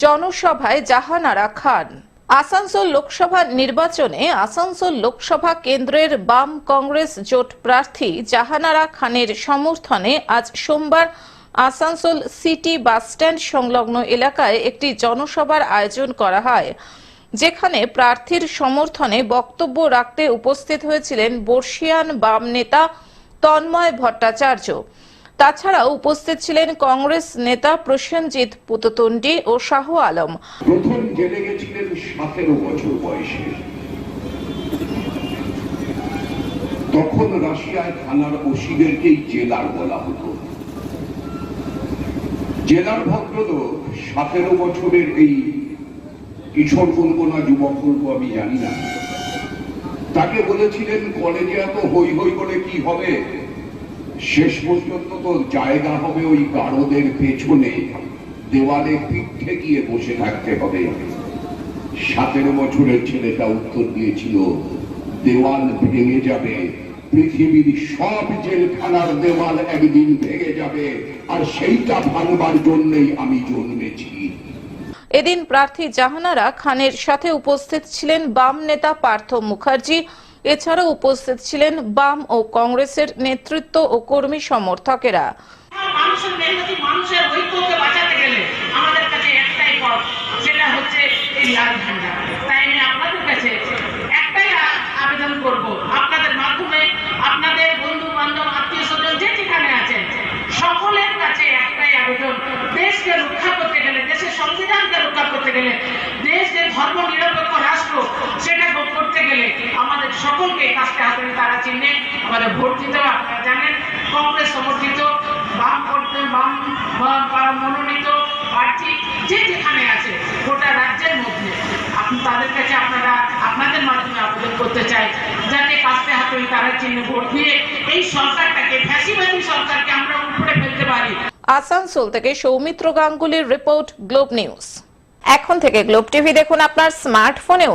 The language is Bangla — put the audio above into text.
জনসভায় জাহানারা খান। আসানসোল লোকসভা নির্বাচনে আসানসোল লোকসভা কেন্দ্রের বাম কংগ্রেস জোট প্রার্থী জাহানারা খানের সমর্থনে আজ সোমবার আসানসোল সিটি বাসস্ট্যান্ড সংলগ্ন এলাকায় একটি জনসভার আয়োজন করা হয়, যেখানে প্রার্থীর সমর্থনে বক্তব্য রাখতে উপস্থিত হয়েছিলেন বর্ষিয়ান বাম নেতা তন্ময় ভট্টাচার্য। তাছাড়াও উপস্থিত ছিলেন কংগ্রেস নেতা প্রসেনজিৎ পুততন্ডি ও শাহ আলম। প্রথম জেলে গেছিলেন সতেরো বছর বয়সে। তখন রাশিয়ায় থানার ওসিদেরকেই জেলার বলা হতো। জেলার ভদ্রলোক সতেরো বছরের এই কিশোর বলব না যুবক বলব আমি জানি না। তাকে বলেছিলেন, কলেজে এত হই হই করে কি হবে? শেষ পর্যন্ত তো জায়গা হবে ওই গারদের পেছনে। দেওয়ালে পিঠে গিয়ে বসে থাকতে হবে। সতেরো বছরের ছেলেটা উত্তর দিয়েছিল, দেওয়াল ভেঙে যাবে, পৃথিবীর সব জেলখানার দেওয়াল একদিন ভেঙে যাবে, আর সেইটা ভাঙবার জন্যই আমি জন্মেছি। এদিন প্রার্থী জাহানারা খানের সাথে উপস্থিত ছিলেন বাম নেতা পার্থ মুখার্জি এছাড়াও উপস্থিত ছিলেন বাম ও কংগ্রেসের নেতৃত্ব ও কর্মী সমর্থকেরা। মানুষের ঐক্যকে বাঁচাতে গেলে আমাদের কাছে একটাই পথ, সেটা হচ্ছে এই লাল ঝান্ডা তাই আমি আপনাদের কাছে একটাই আ- আবেদন করব আপনাদের মাধ্যমে আপনাদের বন্ধু বান্ধব আত্মীয় স্বজন যে যেখানে আছেন সকলের কাছে একটাই আবেদন দেশকে রক্ষা করতে গেলে দেশের সংবিধানকে রক্ষা করতে গেলে দেশ যে ধর্ম নিরপেক্ষ রাষ্ট্র সেটা গো- করতে গেলে আমাদের সকলকে কাজকে চিহ্নে আমাদের ভোট দিতে আপনারা জানেন কংগ্রেস সমর্থিত, বাম করতে বাম মনোনীত প্রার্থী যে যেখানে আছে, গোটা রাজ্যের মধ্যে। আপনি তাদের কাছে আপনারা, আপনাদের মাধ্যমে আবেদন করতে চাই, যাতে কাস্তে হাতে তারা চিহ্নে ভোট দিয়ে এই সরকারটাকে, ফ্যাসিবাদী সরকারকে আমরা উপরে ফেলতে পারি। আসানসোল থেকে সৌমিত্র গাঙ্গুলির রিপোর্ট গ্লোব নিউজ। এখন থেকে গ্লোব টিভি দেখুন আপনার স্মার্টফোনেও।